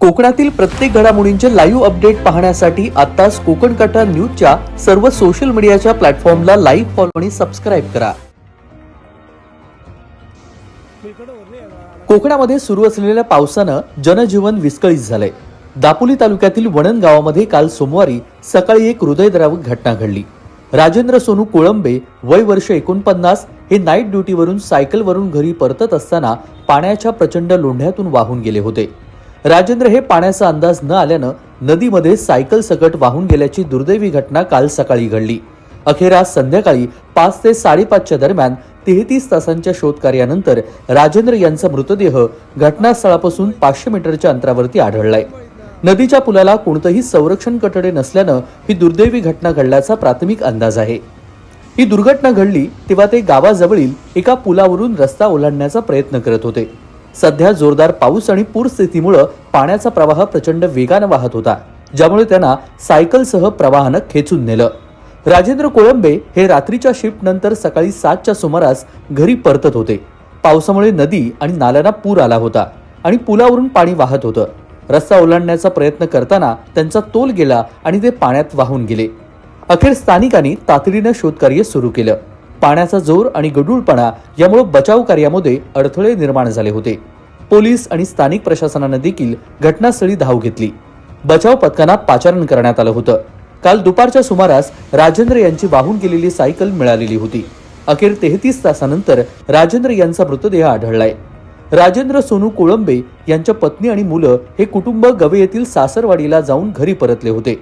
कोकणातील प्रत्येक घडामोडींचे लाईव्ह अपडेट पाहण्यासाठी आताच कोकण कटा न्यूजच्या सर्व सोशल मीडियाच्या प्लॅटफॉर्मला लाईव्ह फॉलो आणि सबस्क्राईब करा. कोकणामध्ये सुरू असलेल्या पावसानं जनजीवन विस्कळीत झालंय. दापोली तालुक्यातील वणन गावामध्ये काल सोमवारी सकाळी एक हृदयद्रावक घटना घडली. राजेंद्र सोनू कोळंबे वय वर्ष एकोणपन्नास हे नाईट ड्युटीवरून सायकलवरून घरी परतत असताना पाण्याच्या प्रचंड लोंढ्यातून वाहून गेले होते. राजेंद्र हे पाण्याचा अंदाज न आल्यानं नदीमध्ये सायकल सकट वाहून गेल्याची दुर्दैवी घटना काल सकाळी घडली. अखेर आज संध्याकाळी पाच ते साडेपाचच्या दरम्यान तेहतीस तासांच्या शोधकार्यानंतर राजेंद्र यांचा मृतदेह घटनास्थळापासून पाचशे मीटरच्या अंतरावरती आढळलाय. नदीच्या पुलाला कोणतंही संरक्षण कटडे नसल्यानं ही दुर्दैवी घटना घडल्याचा प्राथमिक अंदाज आहे. ही दुर्घटना घडली तेव्हा ते गावाजवळील एका पुलावरून रस्ता ओलांडण्याचा प्रयत्न करत होते. सध्या जोरदार पाऊस आणि पूरस्थितीमुळं पाण्याचा प्रवाह प्रचंड वेगानं वाहत होता ज्यामुळे त्यांना सायकलसह प्रवाहानं खेचून नेलं. राजेंद्र कोळंबे हे रात्रीच्या शिफ्ट नंतर सकाळी सातच्या सुमारास घरी परतत होते. पावसामुळे नदी आणि नाल्यांना पूर आला होता आणि पुलावरून पाणी वाहत होतं. रस्ता ओलांडण्याचा प्रयत्न करताना त्यांचा तोल गेला आणि ते पाण्यात वाहून गेले. अखेर स्थानिकांनी तातडीनं शोधकार्य सुरू केलं. पाण्याचा जोर आणि गडूळपणा यामुळे बचाव कार्यामध्ये अडथळे निर्माण झाले होते. पोलीस आणि स्थानिक प्रशासनानं देखील घटनास्थळी धाव घेतली. बचाव पथकांना पाचारण करण्यात आलं होतं. काल दुपारच्या सुमारास राजेंद्र यांची वाहून गेलेली सायकल मिळालेली होती. अखेर तेहतीस तासानंतर राजेंद्र यांचा मृतदेह आढळलाय. राजेंद्र सोनू कोळंबे यांच्या पत्नी आणि मुलं हे कुटुंब गवे येथील सासरवाडीला जाऊन घरी परतले होते.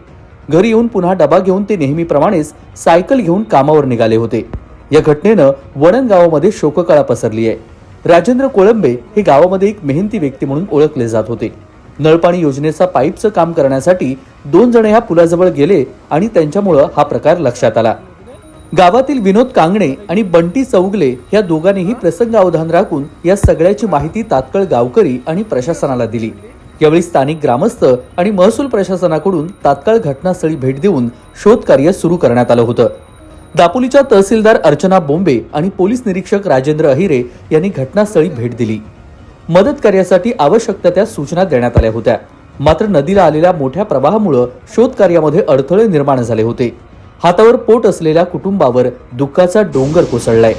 घरी येऊन पुन्हा डबा घेऊन ते नेहमीप्रमाणेच सायकल घेऊन कामावर निघाले होते. या घटनेनं वणन गावामध्ये शोककळा पसरली आहे. राजेंद्र कोळंबे हे गावामध्ये एक मेहनती व्यक्ती म्हणून ओळखले जात होते. नळपाणी योजनेचा पाईपचं काम करण्यासाठी दोन जण ह्या पुलाजवळ गेले आणि त्यांच्यामुळं हा प्रकार लक्षात आला. गावातील विनोद कांगणे आणि बंटी चौगले या दोघांनीही प्रसंगावधान राखून या सगळ्याची माहिती तात्काळ गावकरी आणि प्रशासनाला दिली. यावेळी स्थानिक ग्रामस्थ आणि महसूल प्रशासनाकडून तात्काळ घटनास्थळी भेट देऊन शोधकार्य सुरू करण्यात आलं होतं. दापोलीच्या तहसीलदार अर्चना बोंबे आणि पोलीस निरीक्षक राजेंद्र अहिरे यांनी घटनास्थळी भेट दिली. मदत कार्यासाठी आवश्यक त्या सूचना देण्यात आल्या होत्या. मात्र नदीला आलेल्या मोठ्या प्रवाहामुळे शोध कार्यामध्ये अडथळे निर्माण झाले होते. हातावर पोट असलेल्या कुटुंबावर दुःखाचा डोंगर कोसळलाय.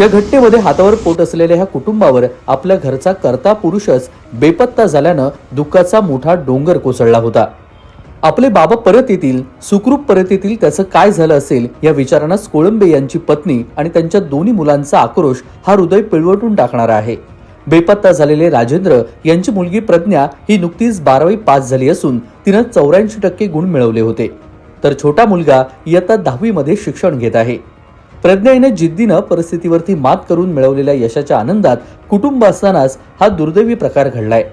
या घटनेमध्ये हातावर पोट असलेल्या ह्या कुटुंबावर आपल्या घरचा कर्ता पुरुषच बेपत्ता झाल्यानं दुःखाचा मोठा डोंगर कोसळला होता. आपले बाबा परत येतील सुखरूप परत येतील त्याचं काय झालं असेल या विचारानंच कोळंबे यांची पत्नी आणि त्यांच्या दोन्ही मुलांचा आक्रोश हा हृदय पिळवटून टाकणारा आहे. बेपत्ता झालेले राजेंद्र यांची मुलगी प्रज्ञा ही नुकतीच बारावी पास झाली असून तिनं चौऱ्याऐंशी टक्के गुण मिळवले होते. तर छोटा मुलगा इयत्ता दहावीमध्ये शिक्षण घेत आहे. प्रज्ञा हिने जिद्दीनं परिस्थितीवरती मात करून मिळवलेल्या यशाच्या आनंदात कुटुंब असतानाच हा दुर्दैवी प्रकार घडलाय.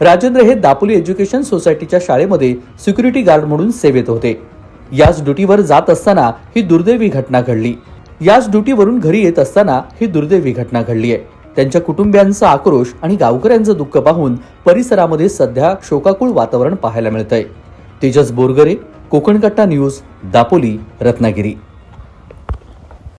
राजेंद्र हे दापोली एज्युकेशन सोसायटीच्या शाळेमध्ये सिक्युरिटी गार्ड म्हणून सेवेत होते. याच ड्युटीवर जात असताना ही दुर्दैवी घटना घडली. याच ड्युटीवरून घरी येत असताना ही दुर्दैवी घटना घडली आहे. त्यांच्या कुटुंबियांचा आक्रोश आणि गावकऱ्यांचं दुःख पाहून परिसरामध्ये सध्या शोकाकुळ वातावरण पाहायला मिळतंय. तेजस बोरगरे कोकणकट्टा न्यूज दापोली रत्नागिरी.